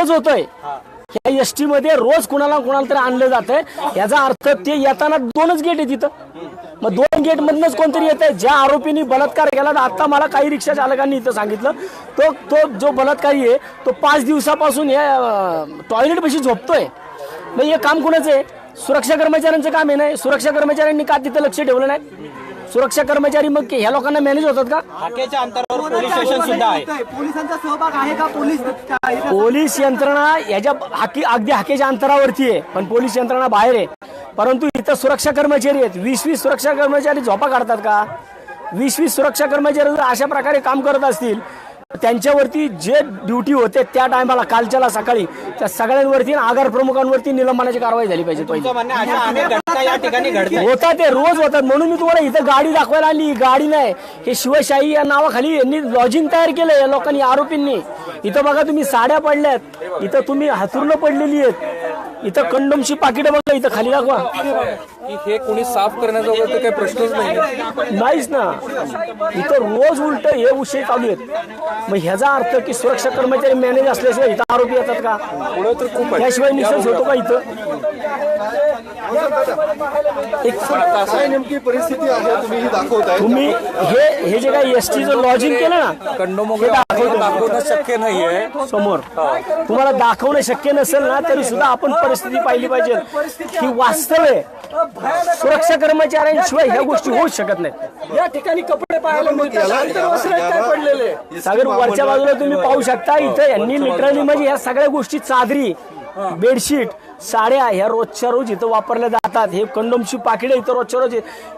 रोज होतोय. या S T मध्ये रोज कुणाला कुणाला तरी आणलं जातंय. याचा अर्थ ते येताना दोनच गेट आहे तिथं मग दोन गेट मधनच कोणतरी येत आहे ज्या आरोपींनी बलात्कार केला ना आता मला काही रिक्षा चालकांनी इथं सांगितलं. तो तो जो बलात्कारी आहे तो पाच दिवसापासून या टॉयलेट पाशी झोपतोय. मग हे काम कुणाचं आहे? सुरक्षा कर्मचाऱ्यांचं काम आहे नाही सुरक्षा कर्मचाऱ्यांनी का तिथं लक्ष ठेवलं नाही? सुरक्षा कर्मचारी मग ह्या लोकांना मॅनेज होतात का? हाकेच्या अंतरावर पोलीस स्टेशन सुद्धा आहे. पोलिसांचा सहभाग आहे का? पोलीस पोलीस यंत्रणा याच्या हाकी अगदी हाकेच्या अंतरावरती आहे पण पोलीस यंत्रणा बाहेर आहे. परंतु इथं सुरक्षा कर्मचारी आहेत. वीस वीस सुरक्षा कर्मचारी झोपा काढतात का? वीस वीस सुरक्षा कर्मचारी जर अशा प्रकारे काम करत असतील त्यांच्यावरती जे ड्युटी होते त्या टायमाला कालच्याला सकाळी त्या सगळ्यांवरती आगार प्रमुखांवरती निलंबनाची कारवाई झाली पाहिजे होतात ते रोज होतात. म्हणून मी तुम्हाला इथं गाडी दाखवायला आणली ही गाडी नाही. हे शिवशाही या नावाखाली यांनी लॉजिंग तयार केलंय या लोकांनी आरोपींनी. इथं बघा तुम्ही साड्या पडल्यात. इथं तुम्ही हातुर्न पडलेली आहेत. इथं कंडोमची पाकिटं बघा इथं खाली दाखवा. की हे कोणी साफ करण्याजोगं तर काही प्रश्नच नाही नाहीच ना. इथं रोज उलट हे विषय चालू आहेत. मग ह्याचा अर्थ की सुरक्षा कर्मचारी मॅनेज असल्याशिवाय इथं आरोपी येतात का? पुढे तर खूप त्याशिवाय निसर्ग होतो का इथं? काय नेमकी परिस्थिती आहे? तुम्ही ही दाखवताय. तुम्ही हे हे जे काही एस टीचं लॉजिंग केलं ना कंडोम वगैरे दाखवणं शक्य नाहीये. समोर. तुम्हाला दाखवणं शक्य नसेल ना तरी सुद्धा आपण परिस्थिती पाहिली पाहिजे. ही वास्तव आहे. सुरक्षा कर्मचाऱ्यांशिवाय ह्या गोष्टी होऊच शकत नाहीत. या ठिकाणी कपडे पाहायला काय पडलेले? सागर वरच्या बाजूला तुम्ही पाहू शकता इथं यांनी लिटरली म्हणजे ह्या सगळ्या गोष्टी चादरी बेडशीट साड्या ह्या रोजच्या रोज इथं वापरल्या जातात. हे कंडोमची पाकिडे इथं रोजच्या रोज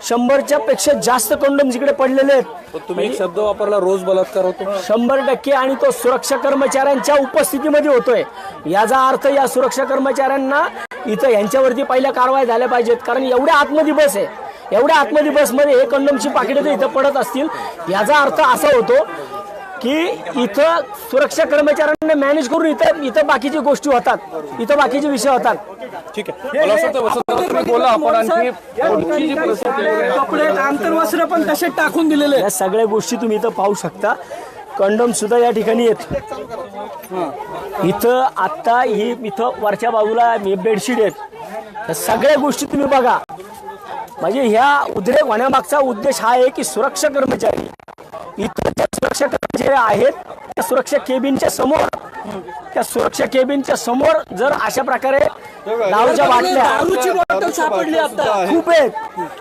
शंभरच्या पेक्षा जास्त कंडोम इकडे पडलेले आहेत. पण तुम्ही एक शब्द वापरला रोज बलात्कार होतो. शंभर टक्के आणि तो सुरक्षा कर्मचाऱ्यांच्या उपस्थितीमध्ये होतोय. याचा अर्थ या सुरक्षा कर्मचाऱ्यांना इथं यांच्यावरती पहिल्या कारवाई झाल्या पाहिजेत. कारण एवढ्या आतमध्ये बस आहे. एवढ्या आतमध्ये बसमध्ये हे कंडोमची पाकिटे जर इथं पडत असतील. याचा अर्थ असा होतो की इथं सुरक्षा कर्मचाऱ्यांना मॅनेज करून इथं इथं बाकीची गोष्टी होतात. इथं बाकीचे विषय होतात. ठीक आहे. मला असं वाटतं वसंत तुम्ही बोला आपण आणखी पुढची जी परिस्थिती आहे. कपडे आंतरवस्त्र पण तसे टाकून दिलेले आहेत. या सगळ्या गोष्टी तुम्ही इथं पाहू शकता. कंडोम सुद्धा या ठिकाणी आहेत इथं आत्ता ही इथं वरच्या बाजूला हे बेडशीट आहेत. या सगळ्या गोष्टी तुम्ही बघा. म्हणजे ह्या उद्रेक होण्यामागचा उद्देश हा आहे की सुरक्षा कर्मचारी इथं ज्या सुरक्षा कर्मचारी आहेत त्या सुरक्षा केबिनच्या समोर त्या सुरक्षा केबिनच्या समोर जर अशा प्रकारे दारूच्या बाटल्या दारूची बॉटल सापडली आता. खूप आहेत.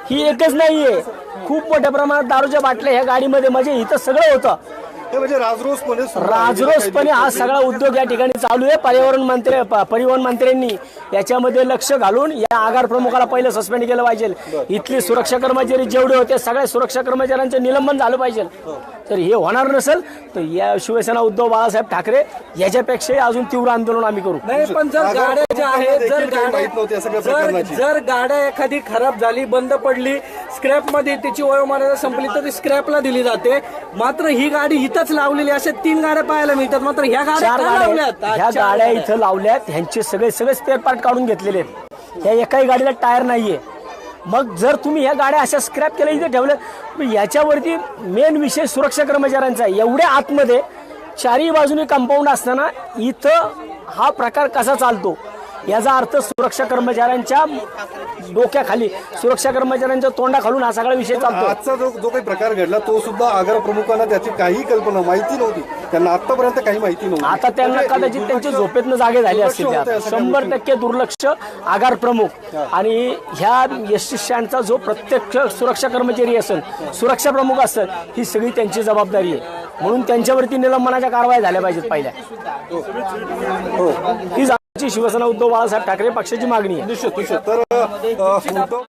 ही एकच नाहीये. खूप मोठ्या प्रमाणात दारूच्या बाटल्या ह्या गाडीमध्ये म्हणजे इथं सगळं होतं. म्हणजे राजरोसपणे हा सगळा उद्योग या ठिकाणी चालू आहे. पर्यावरण मंत्री परिवहन मंत्र्यांनी याच्यामध्ये लक्ष घालून या आगार प्रमुखाला पहिलं सस्पेंड केलं पाहिजे. इथले सुरक्षा कर्मचारी जेवढे होते सगळ्या सुरक्षा कर्मचाऱ्यांचं निलंबन झालं पाहिजे. तर हे होणार नसेल तर या शिवसेना उद्धव बाळासाहेब ठाकरे याच्यापेक्षाही अजून तीव्र आंदोलन आम्ही करू. नाही पण जर गाड्या ज्या आहेत जर गाड्या जर प्रकरणाची. जर गाड्या एखादी खराब झाली बंद पडली स्क्रॅपमध्ये त्याची वयोमर्यादा संपली तर ती स्क्रॅपला दिली जाते. मात्र ही गाडी इथंच लावलेली अशा तीन गाड्या पाहायला मिळतात. मात्र ह्या गाड्या चार का गाड्या लावल्यात? आहेत. ह्या गाड्या इथं लावल्यात. ह्यांचे सगळे सगळे स्पेअर पार्ट काढून घेतलेले आहेत. ह्या एकाही गाडीला टायर नाहीये. मग जर तुम्ही ह्या गाड्या अशा स्क्रॅप केल्या इथे ठेवल्या मग याच्यावरती मेन विषय सुरक्षा कर्मचाऱ्यांचा आहे. एवढ्या आतमध्ये चारही बाजूने कंपाऊंड असताना इथं हा प्रकार कसा चालतो? याचा अर्थ सुरक्षा कर्मचाऱ्यांच्या डोक्याखाली सुरक्षा कर्मचाऱ्यांच्या तोंडाखालून हा सगळा विषय चालतो आजचा जो जो काही प्रकार घडला तो सुद्धा आगार प्रमुखांना त्याची काही कल्पना माहिती नव्हती. त्यांना आतापर्यंत काही माहिती नव्हती. आता त्यांना म्हणजे कदाचित त्यांच्या झोपेतनं जागे झाले असतील शंभर. टक्के दुर्लक्ष आगार प्रमुख. आणि ह्या एस टी स्टँडचा जो प्रत्यक्ष सुरक्षा कर्मचारी असेल सुरक्षा प्रमुख असेल ही सगळी त्यांची जबाबदारी आहे. म्हणून त्यांच्यावरती निलंबनाच्या कारवाया झाल्या पाहिजेत पहिल्या. ही. आमची शिवसेना उद्धव बाळासाहेब ठाकरे पक्षाची मागणी आहे. तर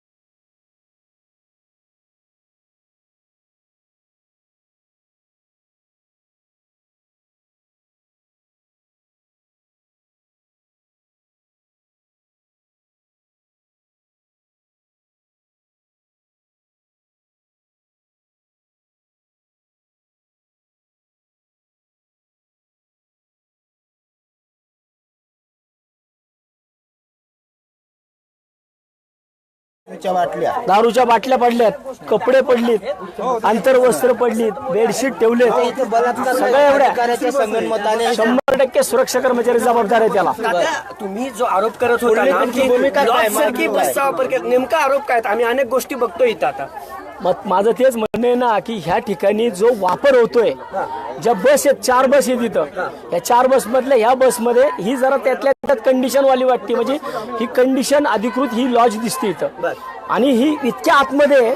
अ, उद्धव दारूच्या बाटल्या पडल्यात कपडे पडलीत आंतरवस्त्र पडलीत बेडशीट ठेवलेत. सगळ्या एवढ्या संगणमताने शंभर टक्के सुरक्षा कर्मचारी जबाबदार आहे त्याला. तुम्ही जो आरोप करत होता ना की लॉजसारखी बसचा वापर केला नेमका आरोप काय? आम्ही अनेक गोष्टी बघतो इथं आता. मग माझं तेच म्हणणं आहे ना की ह्या ठिकाणी जो वापर होतोय ज्या बस आहेत चार बस आहेत इथं या चार बस मधल्या ह्या बसमध्ये ही जरा त्यातल्या त्यात कंडिशनवाली वाटते. म्हणजे ही कंडिशन अधिकृत ही लॉज दिसते इथं. आणि ही इतक्या आतमध्ये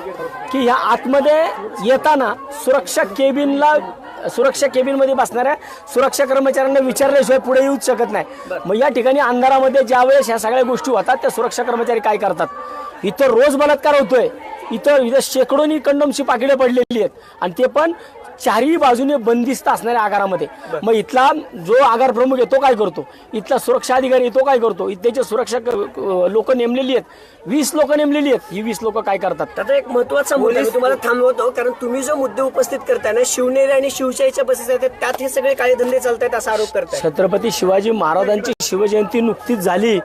की ह्या आतमध्ये येताना सुरक्षा केबिनला सुरक्षा केबिनमध्ये बसणाऱ्या सुरक्षा कर्मचाऱ्यांना विचारल्याशिवाय पुढे येऊच शकत नाही. मग या ठिकाणी अंधारामध्ये ज्यावेळेस ह्या सगळ्या गोष्टी होतात त्या सुरक्षा कर्मचारी काय करतात? इथं रोज बलात्कार होतोय. इथं इथं शेकडोनी कंडमची पाकिडे पडलेली आहेत. आणि ते पण चारही बाजूने बंदिस्त असणाऱ्या आगारामध्ये. मग इथला जो आगार प्रमुख आहे तो काय करतो? इथला सुरक्षा अधिकारी आहे तो काय करतो? इथल्याचे सुरक्षा लोक नेमलेली आहेत. वीस लोक नेमलेली आहेत. ही वीस लोक काय करतात? आता एक महत्त्वाचा मुद्दा तुम्हाला थांबवतो कारण तुम्ही जो मुद्दे उपस्थित करताय ना शिवनेरी आणि शिवशाहीच्या बसेस आहेत त्यात हे सगळे काळे धंदे चालतायत असा आरोप करताय. छत्रपती शिवाजी महाराजांची शिवजयंती नुकतीच झाली.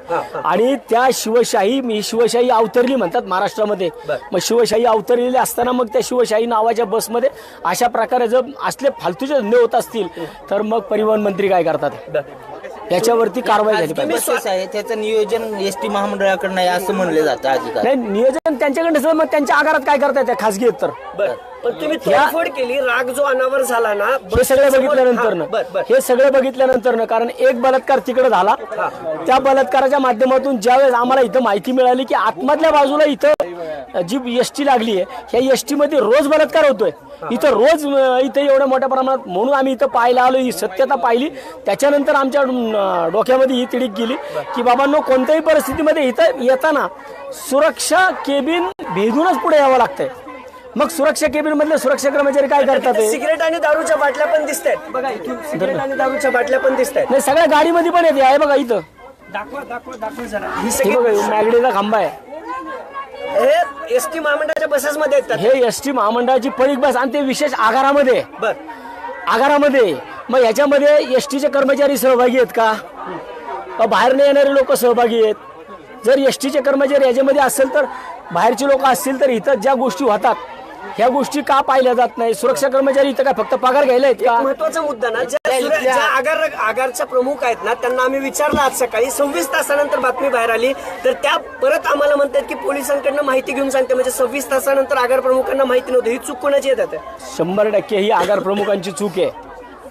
आणि त्या शिवशाही मी शिवशाही अवतरली म्हणतात महाराष्ट्रामध्ये. मग शिवशाही अवतरलेली असताना मग त्या शिवशाही नावाच्या बसमध्ये अशा प्रकारे जर असले फालतूचे धंदे होत असतील तर मग परिवहन मंत्री काय करतात? याच्यावरती कारवाई झाली पाहिजे. बसेस आहे त्याचं नियोजन एस टी महामंडळाकडे नाही असं म्हणलं जातं नाही नियोजन त्यांच्याकडे मग त्यांच्या आगारात काय करतायत त्या खासगी तर बर. पण तुम्ही तोडफोड केली राग जो अनावर झाला ना हे सगळं बघितल्यानंतर बर बर हे सगळं बघितल्यानंतर कारण एक बलात्कार तिकडे झाला. त्या बलात्काराच्या माध्यमातून ज्यावेळेस आम्हाला इथं माहिती मिळाली की आतमधल्या बाजूला इथं जी एस टी लागली आहे ह्या एस टी मध्ये रोज बलात्कार होतोय. इथं रोज इथं एवढ्या मोठ्या प्रमाणात म्हणून आम्ही इथं पाहायला आलो ही सत्यता पाहिली. त्याच्यानंतर आमच्या डोक्यामध्ये ही तिडीक गेली की बाबांनो कोणत्याही परिस्थितीमध्ये इथं येताना सुरक्षा केबिन भेदूनच पुढे यावं लागतंय. मग सुरक्षा केबिन मधले सुरक्षा कर्मचारी काय करतात? सिगरेट आणि दारूच्या बाटल्या पण दिसत आहेत बघा सिगरेट आणि दारूच्या बाटल्या पण दिसत आहेत नाही सगळ्या गाडीमध्ये पण येते आहे बघा इथं. दाखवा दाखवा दाखवा जरा. ही हे सगळी बघा मॅगडीचा खांबा आहे. हे एस टी महामंडळाच्या बसेस मध्ये येतात. हे एस टी महामंडळाची परीख बस आणि ते विशेष आगारामध्ये. आहे. बर. आगारामध्ये. आहे. मग याच्यामध्ये एस टीचे कर्मचारी सहभागी आहेत का? का बाहेरने येणारे लोक सहभागी आहेत? जर एस टीचे कर्मचारी याच्यामध्ये असेल तर बाहेरचे लोक असतील तर इथं ज्या गोष्टी होतात ह्या गोष्टी का पाहिल्या जात नाही? सुरक्षा कर्मचारी इथं काय फक्त पगार घ्यायला आहेत का? महत्त्वाचा मुद्दा ना ज्या सुर- ज्या आगार आगारच्या प्रमुख आहेत ना त्यांना आम्ही विचारलं आज सकाळी सव्वीस तासानंतर बातमी बाहेर आली. तर त्या परत आम्हाला म्हणतात की पोलिसांकडनं माहिती घेऊन सांगते. म्हणजे सव्वीस तासानंतर आगार प्रमुखांना माहिती नव्हती. ही चूक कोणाची येतात शंभर टक्के ही आगार प्रमुखांची चूक आहे.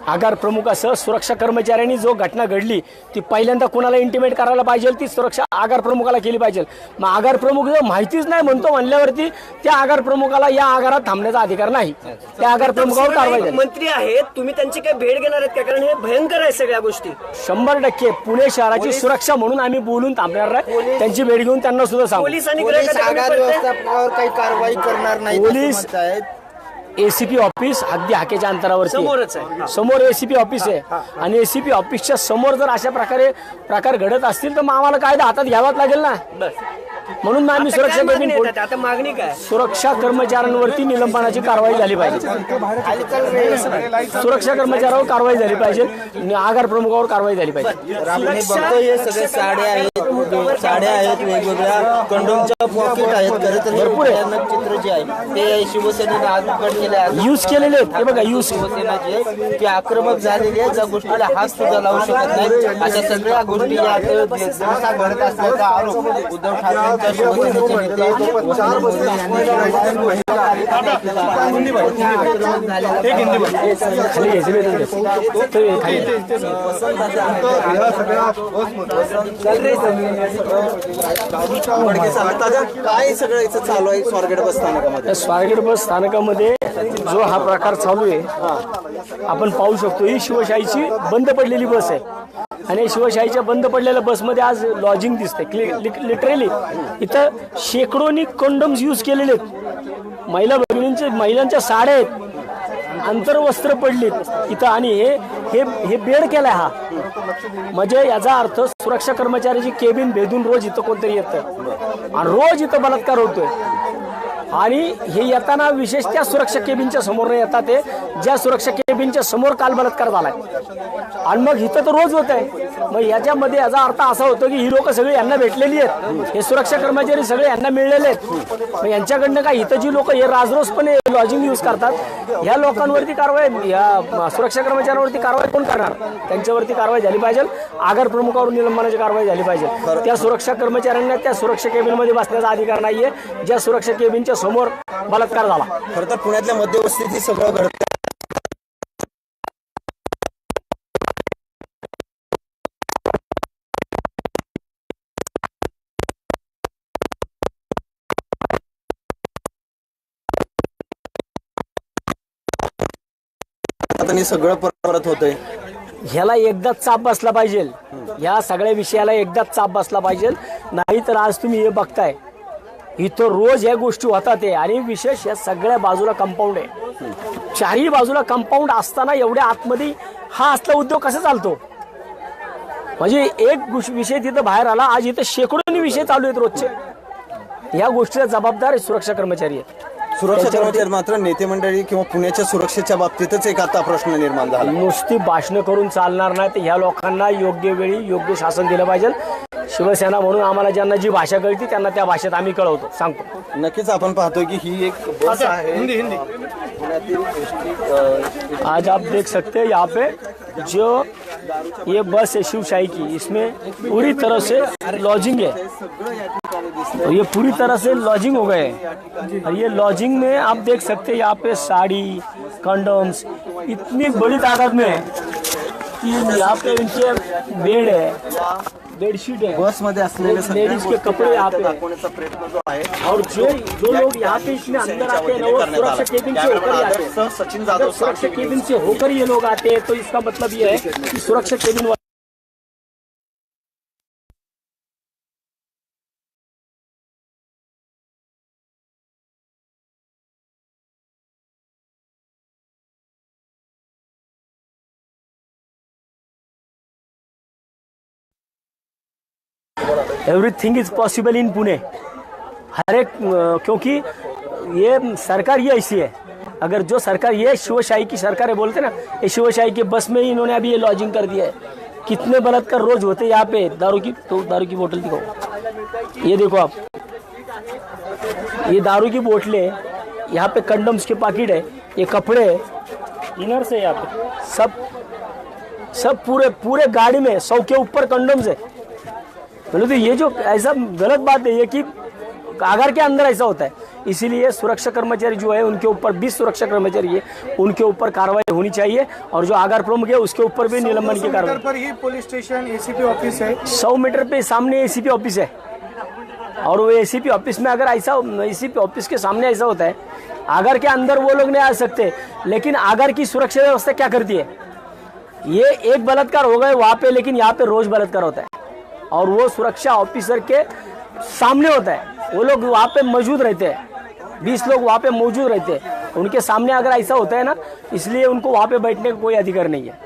आगार प्रमुखासह सुरक्षा कर्मचाऱ्यांनी जो घटना घडली ती पहिल्यांदा कुणाला इंटिमेट करायला पाहिजे ती सुरक्षा आगार प्रमुखाला केली पाहिजे. मग आगार प्रमुख जर माहितीच नाही म्हणतो म्हणल्यावरती त्या आगार प्रमुखाला या आगारात थांबण्याचा अधिकार नाही. त्या आगार प्रमुखावर कारवाई मंत्री आहेत तुम्ही त्यांची काही भेट घेणार आहेत का? कारण हे भयंकर आहे सगळ्या गोष्टी. शंभर टक्के पुणे शहराची सुरक्षा म्हणून आम्ही बोलून थांबणार नाही. त्यांची भेट घेऊन त्यांना सुद्धा सांगू. पोलीस आणि काही कारवाई करणार नाही पोलीस एसीपी ऑफिस अगदी हाकेच्या अंतरावरती समोरच आहे. समोर एसीपी ऑफिस आहे. आणि एसीपी ऑफिसच्या समोर जर अशा प्रकारे प्रकार घडत असतील तर मग आम्हाला कायदा हातात घ्यावाच लागेल ना? म्हणून आम्ही सुरक्षा केबिन? आता मागणी काय? सुरक्षा कर्मचाऱ्यांवरती निलंबनाची कारवाई झाली पाहिजे. सुरक्षा कर्मचाऱ्यावर कारवाई झाली पाहिजे. आणि आगार प्रमुखावर कारवाई झाली पाहिजे. साड्या आहेत वेगवेगळ्या कंडोमच्या पॉकेट आहेत. खरं तर हे भयानक चित्र जे आहे ते शिवसेनेने आज उघड केले आहे यूज केलेले आहेत. हे बघा यूज शिवसेना जी आहे ती आक्रमक झालेली आहे ज्या गोष्टीला हात सुद्धा लावू शकत नाही अशा सगळ्या गोष्टी या घडत असल्याचा आरोप उद्धव ठाकरेंच्या शिवसेनेचे नेते चार काय सगळं इथं चालू आहे स्वारगेट बस स्थानकामध्ये त्या स्वारगेट बस स्थानकामध्ये जो हा प्रकार चालू आहे आपण पाहू शकतो ही शिवशाहीची बंद पडलेली बस आहे. आणि शिवशाहीच्या बंद पडलेल्या बसमध्ये आज लॉजिंग दिसते लिटरली इथं शेकडोनी कंडम्स यूज केलेले आहेत. महिला भगिनींचे महिलांच्या साड्या आहेत. आंतरवस्त्र पडलीत. इथं आणि हे हे हे बेड केलाय हा. म्हणजे याचा अर्थ सुरक्षा कर्मचाऱ्याची केबिन भेदून रोज इथं कोणतरी येतं. आणि रोज इथं बलात्कार होतोय. आणि हे येताना विशेष त्या सुरक्षा केबिनच्या समोर न येतात ते. ज्या सुरक्षा केबिनच्या समोर काल बलात्कार झालाय. आणि मग इथं तर रोज होत आहे मग याच्यामध्ये याचा अर्थ असा होतो की ही लोक सगळी यांना भेटलेली आहेत. हे सुरक्षा कर्मचारी सगळे यांना मिळलेले आहेत. मग यांच्याकडनं काय इथं जी लोक हे राजरोसपणे लॉजिंग यूज करतात ह्या लोकांवरती कारवाई या सुरक्षा कर्मचाऱ्यांवरती कारवाई कोण करणार? त्यांच्यावरती कारवाई झाली पाहिजे. आगार प्रमुखावर निलंबनाची कारवाई झाली पाहिजे. त्या सुरक्षा कर्मचाऱ्यांना त्या सुरक्षा केबिनमध्ये बसण्याचा अधिकार नाहीये. ज्या सुरक्षा केबिनच्या समोर बलात्कार झाला. खरं तर पुण्यातल्या मध्यवस्तीत हे सगळं घडतं आता सगळं परत होतंय. ह्याला एकदाच चाप बसला पाहिजे. या सगळ्या विषयाला एकदाच चाप बसला पाहिजे. नाही तर आज तुम्ही हे बघताय. इथं रोज ह्या गोष्टी होतात आहे आणि विशेष या सगळ्या बाजूला कंपाऊंड आहे. चारही बाजूला कंपाऊंड असताना एवढ्या आतमध्ये हा असला उद्योग कसा चालतो? म्हणजे एक विषय तिथं बाहेर आला आज इथं शेकडोनी विषय चालू आहेत रोजचे. या गोष्टीला जबाबदार सुरक्षा कर्मचारी आहेत. सुरक्षा कर्मचारी मात्र नेते मंडळी किंवा पुण्याच्या सुरक्षेच्या बाबतीतच एक आता प्रश्न निर्माण झाला. नुसती भाषणं करून चालणार नाही तर ह्या लोकांना योग्य वेळी योग्य शासन दिलं पाहिजे. शिवसेना म्हणून आम्हाला ज्यांना जी भाषा कळती त्यांना त्या भाषेत आम्ही कळवतो. सांगतो. नक्कीच आपण पाहतोय की ही एक बस आहे. पुण्यातील एसटी आज आप देख सकते हैं यहाँ पे जो ये बस है शिवशाही की। इसमें पूरी तरह से लॉजिंग है। और ये पूरी तरह से लॉजिंग हो गए हैं। और ये लॉजिंग में आप देख सकते हैं यहाँ पे साड़ी कंडोम्स इतनी बड़ी तादाद में है कि यहाँ पे इनके बेड है। बेडशीट है बस मध्य लेडीज़ के कपड़े यहाँ पे है। दाखवण्याचा प्रयत्न जो आहे और जो जो लोग यहाँ पे इसमें अंदर आते हैं ना वो सुरक्षा केबिन से होकर ही आते हैं। सचिन जाधव सुरक्षा केबिन से होकर ये लोग आते हैं तो इसका मतलब ये है कि सुरक्षा केबिन वाले everything is possible in Pune हर एक क्योंकि ये सरकार ये ऐसी है। अगर जो सरकार ये शिवशाही की सरकार है बोलते ना ये शिवशाही के बस में ही इन्होंने अभी ये लॉजिंग कर दिया है। कितने बलात्कार रोज होते यहाँ पे? दारू की तो दारू की बोतल दिखाओ। ये देखो आप। ये दारू की बोतलें यहाँ पे कंडम्स के पाकिट है। ये कपड़े इनर से यहाँ पे। सब सब पूरे पूरे गाड़ी में सौ के ऊपर कंडम्स है। बोले तो ये जो ऐसा गलत बात है ये कि आगर के अंदर ऐसा होता है। इसीलिए सुरक्षा कर्मचारी जो है उनके ऊपर बीस सुरक्षा कर्मचारी है उनके ऊपर कार्रवाई होनी चाहिए और जो आगार प्रमुख है उसके ऊपर भी निलंबन की कार्रवाई। पर ही पुलिस स्टेशन एसीपी ऑफ़िस है। सौ मीटर पे सामने एसीपी ऑफ़िस है। और वो एसीपी ऑफ़िस में अगर ऐसा एसीपी ऑफ़िस के सामने ऐसा होता है आगर के अंदर वो लोग नहीं आ सकते लेकिन आगर की सुरक्षा व्यवस्था क्या करती है? ये एक बलात्कार हो गए वहाँ पे लेकिन यहाँ पे रोज बलात्कार होता है। और वो सुरक्षा ऑफिसर के सामने होता है। वो लोग वहाँ पे मौजूद रहते हैं। बीस लोग वहाँ पे मौजूद रहते हैं। उनके सामने अगर ऐसा होता है ना, इसलिए उनको वहाँ पे बैठने का कोई अधिकार नहीं है।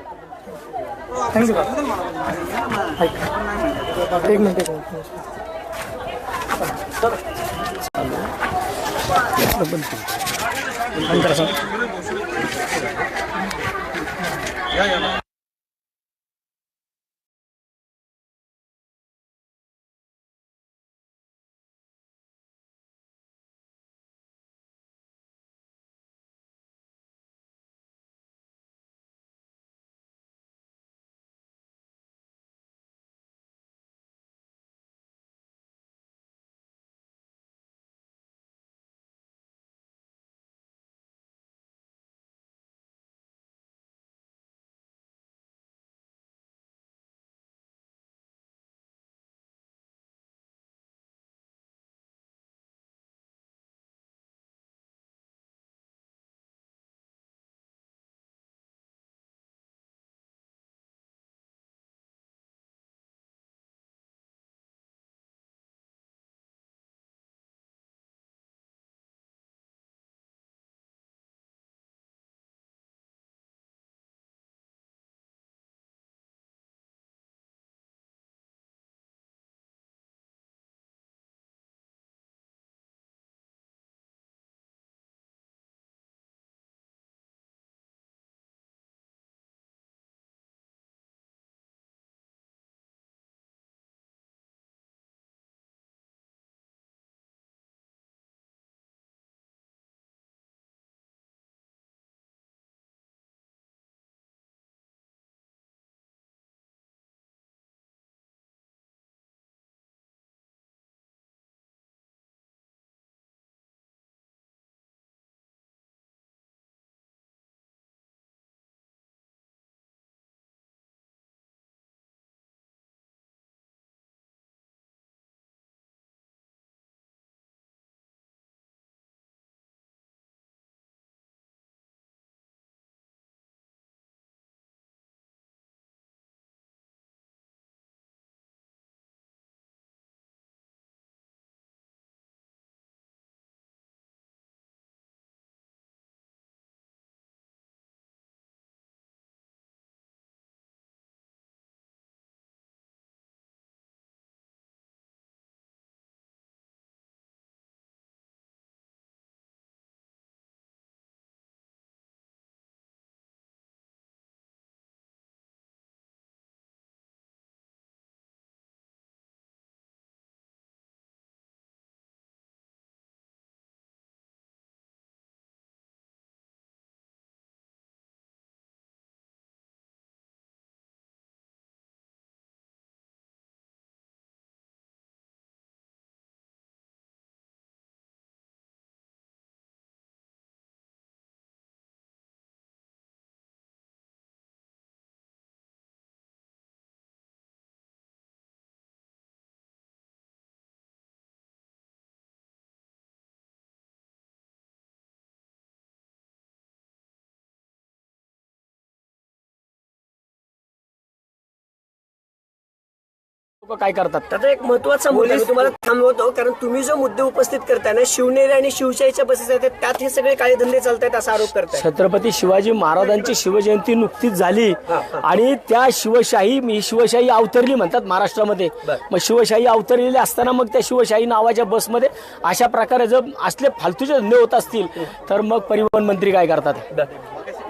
मिनट काय करतात? आता एक महत्त्वाचा मुद्दा मी तुम्हाला थांबवतो कारण तुम्ही जो मुद्दे उपस्थित करताय ना शिवनेरी आणि शिवशाहीच्या बसेस आहेत त्यात हे सगळे काळे धंदे चालत आहेत असा आरोप करताय. छत्रपती शिवाजी महाराजांची शिवजयंती नुकतीच झाली आणि त्या शिवशाही मी शिवशाही अवतरली म्हणतात महाराष्ट्रामध्ये. मग शिवशाही अवतरलेली असताना मग त्या शिवशाही नावाच्या बसमध्ये अशा प्रकारे जर असले फालतूचे धंदे होत असतील तर मग परिवहन मंत्री काय करतात?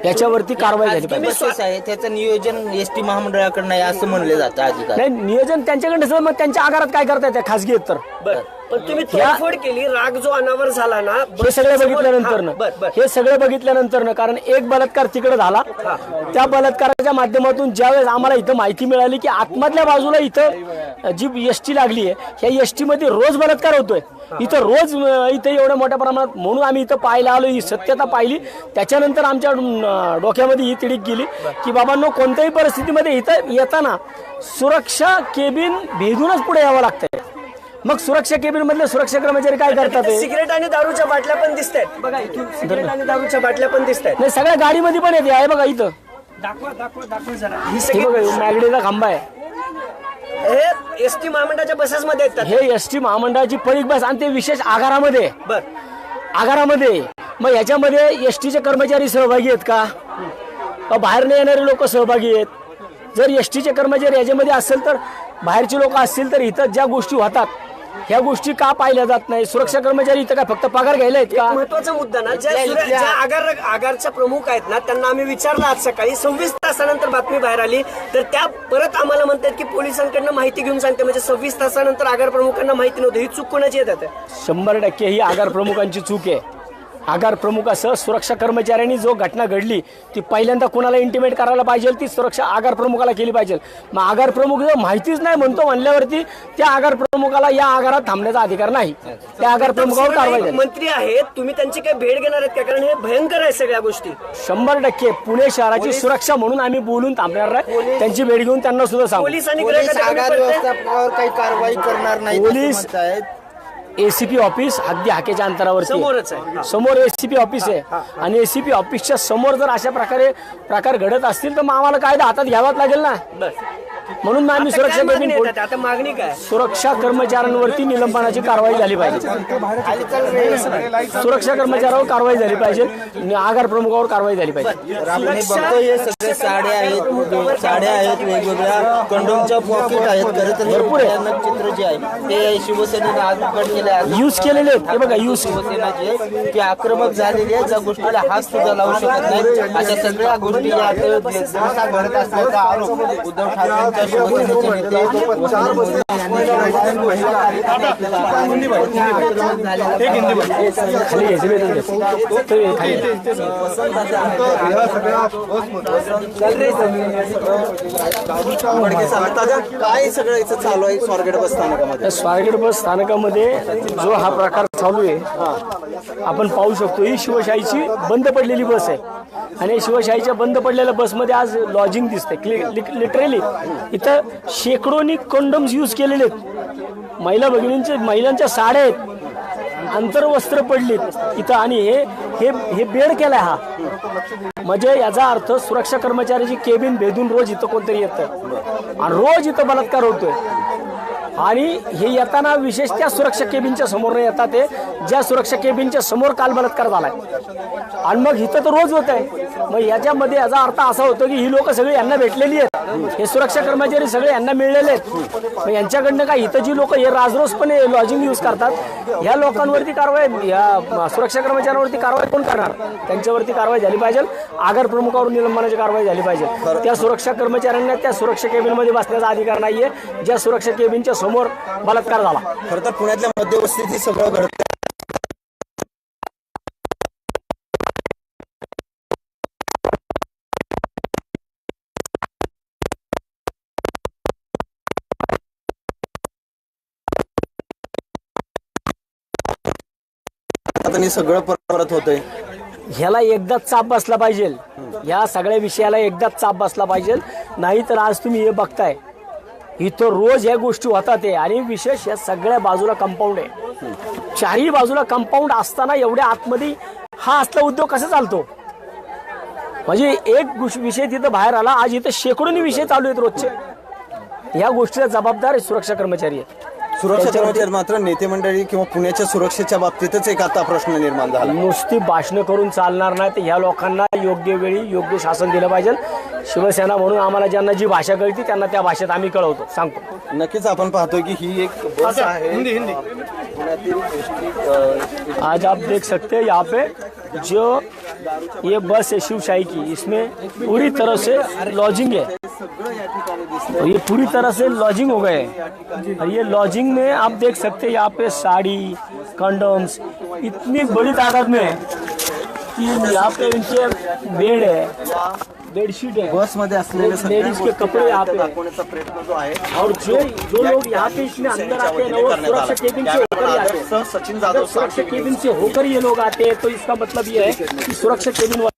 याच्यावरती कारवाई झाली पाहिजे. आहे त्याचं नियोजन एस टी महामंडळाकडनं आहे असं म्हणलं जातं अधिकार नाही नियोजन त्यांच्याकडे मग त्यांच्या आगारात काय करतायत त्या खासगी आहेत तर? बर. पण तुम्ही तोडफोड केली राग जो अनावर झाला ना हे सगळं बघितल्यानंतर हा, बर बर हे सगळं बघितल्यानंतर ना कारण एक बलात्कार तिकडे झाला. त्या बलात्काराच्या माध्यमातून ज्यावेळेस आम्हाला इथं माहिती मिळाली की आतमधल्या बाजूला इथं जी एस टी लागली आहे ह्या एसमध्ये रोज बलात्कार होतोय. इथं रोज इथं एवढ्या मोठ्या प्रमाणात म्हणून आम्ही इथं पाहायला आलो ही सत्यता पाहिली. त्याच्यानंतर आमच्या डोक्यामध्ये ही तिडीक गेली की बाबांनो कोणत्याही परिस्थितीमध्ये इथं येताना सुरक्षा केबिन भेदूनच पुढे यावं लागतंय. मग सुरक्षा केबिन मधले सुरक्षा कर्मचारी काय करतात? सिगरेट आणि दारूच्या बाटल्या पण दिसत आहेत बघा इथून सिगरेट आणि दारूच्या बाटल्या पण दिसत आहेत नाही सगळ्या गाडीमध्ये पण येते आहे बघा इथं. दाखवा दाखवा दाखवा जरा. ही हे सगळी बघा मॅगडीचा खांबा आहे. हे एस टी महामंडळाच्या बसेस मध्ये येतात. हे एस टी महामंडळाची परीख बस आणि ते विशेष आगारामध्ये. आहे. बर. आगारामध्ये. आहे. मग याच्यामध्ये एस टीचे कर्मचारी सहभागी आहेत का? का बाहेरने येणारे लोक सहभागी आहेत. जर एस टीचे कर्मचारी याच्यामध्ये असेल तर बाहेरचे लोक असतील तर इथं ज्या गोष्टी होतात ह्या गोष्टी का पाहिल्या जात नाही? सुरक्षा कर्मचारी इथं काय फक्त पगार घ्यायला आहेत का? महत्त्वाचा मुद्दा ना ज्या सुर- ज्या आगार आगारच्या प्रमुख आहेत ना त्यांना आम्ही विचारलं आज सकाळी. सव्वीस तासानंतर बातमी बाहेर आली. तर त्या परत आम्हाला म्हणतात की पोलिसांकडनं माहिती घेऊन सांगते. म्हणजे सव्वीस तासानंतर आगार प्रमुखांना माहिती नव्हती. ही चूक कोणाची येतात शंभर टक्के ही आगार प्रमुखांची चूक आहे. आगार प्रमुखासह सुरक्षा कर्मचाऱ्यांनी जो घटना घडली ती पहिल्यांदा कुणाला इंटिमेट करायला पाहिजे ती सुरक्षा आगार प्रमुखाला केली पाहिजे. मग आगार प्रमुख जर माहितीच नाही म्हणतो म्हणल्यावरती त्या आगार प्रमुखाला या आगारात थांबण्याचा अधिकार नाही. त्या आगार प्रमुखावर कारवाई मंत्री आहेत तुम्ही त्यांची काही भेट घेणार आहेत का? कारण हे भयंकर आहे सगळ्या गोष्टी. शंभर टक्के पुणे शहराची सुरक्षा म्हणून आम्ही बोलून थांबणार आहे त्यांची भेट घेऊन त्यांना सुद्धा सांगू. पोलीस आणि काही कारवाई करणार नाही पोलीस- एसीपी ऑफिस अगदी हाकेच्या अंतरावरती समोरच आहे. समोर एसीपी ऑफिस आहे. आणि एसीपी ऑफिसच्या समोर जर अशा प्रकारे प्रकार घडत असतील तर मग आम्हाला कायदा हातात घ्यावाच लागेल ना? म्हणून मग आम्ही सुरक्षा मागणी येतात? आता मागणी काय? सुरक्षा कर्मचाऱ्यांवरती निलंबनाची कारवाई झाली पाहिजे. सुरक्षा कर्मचाऱ्यावर कारवाई झाली पाहिजे. आणि आगार प्रमुखावर कारवाई झाली पाहिजे. आपण हे बघतोय हे सगळे साड्या आहेत साड्या आहेत वेगवेगळ्या कंडोमच्या पॉकेट आहेत. खरं तर हे भयानक चित्र जे आहे ते शिवसेनेनं आज उघडलेले आहे यूज केलेले आहेत. हे बघा यूज शिवसेना जी आहे ती आक्रमक झालेली आहे ज्या गोष्टीला हात सुद्धा लावू शकत नाही अशा सगळ्या गोष्टी यात दिवसा घडत असल्याचा आरोप उद्धव ठाकरेंच्या काय सगळं इथं चालू आहे स्वारगेट बस स्थानकामध्ये स्वारगेट बस स्थानकामध्ये जो हा प्रकार चालू आहे. आपण पाहू शकतो ही शिवशाहीची बंद पडलेली बस आहे. आणि शिवशाहीच्या बंद पडलेल्या बसमध्ये आज लॉजिंग दिसते लिटरली इथं शेकडोनी कंडम्स यूज केलेले आहेत. महिला भगिनींचे महिलांच्या साड्या आहेत. आंतरवस्त्र पडलीत इथं. आणि हे हे हे बेड केलाय हा. म्हणजे याचा अर्थ सुरक्षा कर्मचाऱ्याची केबिन भेदून रोज इथं कोणतरी येतं. आणि रोज इथं बलात्कार होतोय. आणि हे येताना विशेष त्या सुरक्षा केबिनच्या समोर न येतात ते ज्या सुरक्षा केबिनच्या समोर काल बलात्कार झालाय. आणि मग इथं तर रोज होत आहे मग याच्यामध्ये याचा अर्थ असा होतो की ही लोक सगळी यांना भेटलेली आहेत. हे सुरक्षा कर्मचारी सगळे यांना मिळलेले आहेत. मग यांच्याकडनं काय इथं जी लोक हे राजरोसपणे लॉजिंग यूज करतात ह्या लोकांवरती कारवाई या सुरक्षा कर्मचाऱ्यांवरती कारवाई कोण करणार? त्यांच्यावरती कारवाई झाली पाहिजे. आगार प्रमुखावर निलंबनाची कारवाई झाली पाहिजे. त्या सुरक्षा कर्मचाऱ्यांना त्या सुरक्षा केबिनमध्ये बसण्याचा अधिकार नाहीये. ज्या सुरक्षा केबिनच्या समोर बलात्कार झाला. खरं तर पुण्यातल्या मध्यवस्तीत हे सगळं घडतं हे सगळं परत होतंय. ह्याला एकदाच चाप बसला पाहिजे. या सगळ्या विषयाला एकदाच चाप बसला पाहिजे. नाही तर आज तुम्ही हे बघताय. इथं रोज ह्या गोष्टी होतात आहे आणि विशेष या सगळ्या बाजूला कंपाऊंड आहे. चारही बाजूला कंपाऊंड असताना एवढ्या आतमध्ये हा असला उद्योग कसा चालतो? म्हणजे एक विषय तिथं बाहेर आला आज इथं शेकडोनी विषय चालू आहेत रोजचे. या गोष्टीला जबाबदार सुरक्षा कर्मचारी आहेत. सुरक्षा कर्मचारी मात्र नेते मंडळी किंवा पुण्याच्या सुरक्षेच्या बाबतीतच एक आता प्रश्न निर्माण झाला. नुसती भाषणं करून चालणार नाही तर ह्या लोकांना योग्य वेळी योग्य शासन दिलं पाहिजे. शिवसेना म्हणून आम्हाला ज्यांना जी भाषा कळती त्यांना त्या भाषेत आम्ही कळवतो. सांगतो. नक्कीच आपण पाहतोय की ही एक बस आहे. हिंदी हिंदी. आज आप देख सकते हैं यहाँ पे जो ये बस है शिव शाही की। इसमें पूरी तरह से लॉजिंग है। और ये पूरी तरह से लॉजिंग हो गए। और ये लॉजिंग में आप देख सकते हैं यहाँ पे साड़ी कंडोम्स इतनी बड़ी तादाद में कि यहाँ पे इनके बेड है बेडशीट है। बसमध्ये असलेले सगळ्या लेडीज़ के कपड़े यहाँ पे दाखवण्याचा प्रयत्न जो आहे और जो जो लोग यहाँ पे इसमें अंदर आते हैं वो सुरक्षा केबिन से होकर आते हैं। सचिन जाधव सुरक्षा केबिन से होकर ये लोग आते हैं तो इसका मतलब ये है कि सुरक्षा cabin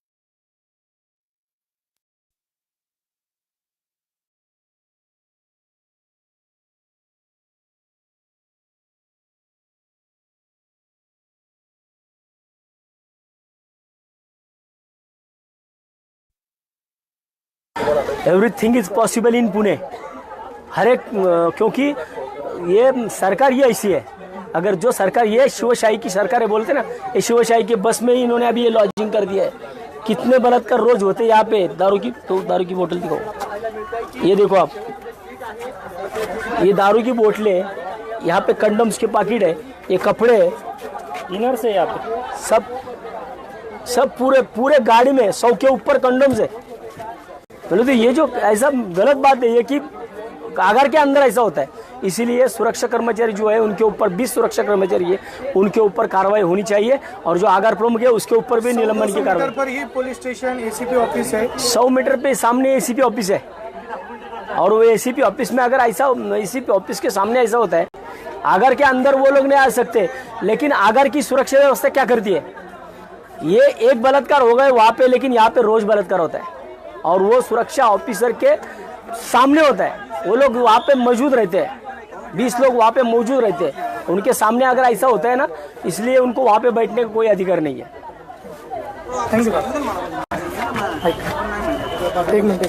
everything is possible in Pune हर एक क्योंकि ये सरकार ये ऐसी है। अगर जो सरकार ये शिवशाही की सरकार है बोलते ना ये शिवशाही के बस में ही इन्होंने अभी ये लॉजिंग कर दिया है। कितने बलात्कार रोज होते यहाँ पे? दारू की तो दारू की बोतल दिखाओ। ये देखो आप। ये दारू की बोतलें यहाँ पे कंडम्स के पैकेट है। ये कपड़े इनर से यहाँ पे। सब सब पूरे पूरे गाड़ी में सौ के ऊपर कंडम्स है। बोले तो ये जो ऐसा गलत बात है ये कि आगर के अंदर ऐसा होता है। इसीलिए सुरक्षा कर्मचारी जो है उनके ऊपर बीस सुरक्षा कर्मचारी है उनके ऊपर कार्रवाई होनी चाहिए और जो आगार प्रमुख है उसके ऊपर भी निलंबन की कार्रवाई। पर ही पुलिस स्टेशन एसीपी ऑफ़िस है। सौ मीटर पे सामने एसीपी ऑफ़िस है। और वो एसीपी ऑफ़िस में अगर ऐसा एसीपी ऑफ़िस के सामने ऐसा होता है आगर के अंदर वो लोग नहीं आ सकते लेकिन आगर की सुरक्षा व्यवस्था क्या करती है? ये एक बलात्कार हो गए वहाँ पे लेकिन यहाँ पे रोज बलात्कार होता है। और वो सुरक्षा ऑफिसर के सामने होता है। वो लोग वहाँ पे मौजूद रहते हैं। बीस लोग वहाँ पे मौजूद रहते हैं। उनके सामने अगर ऐसा होता है ना, इसलिए उनको वहाँ पे बैठने का को कोई अधिकार नहीं है। Thank you. एक मिनट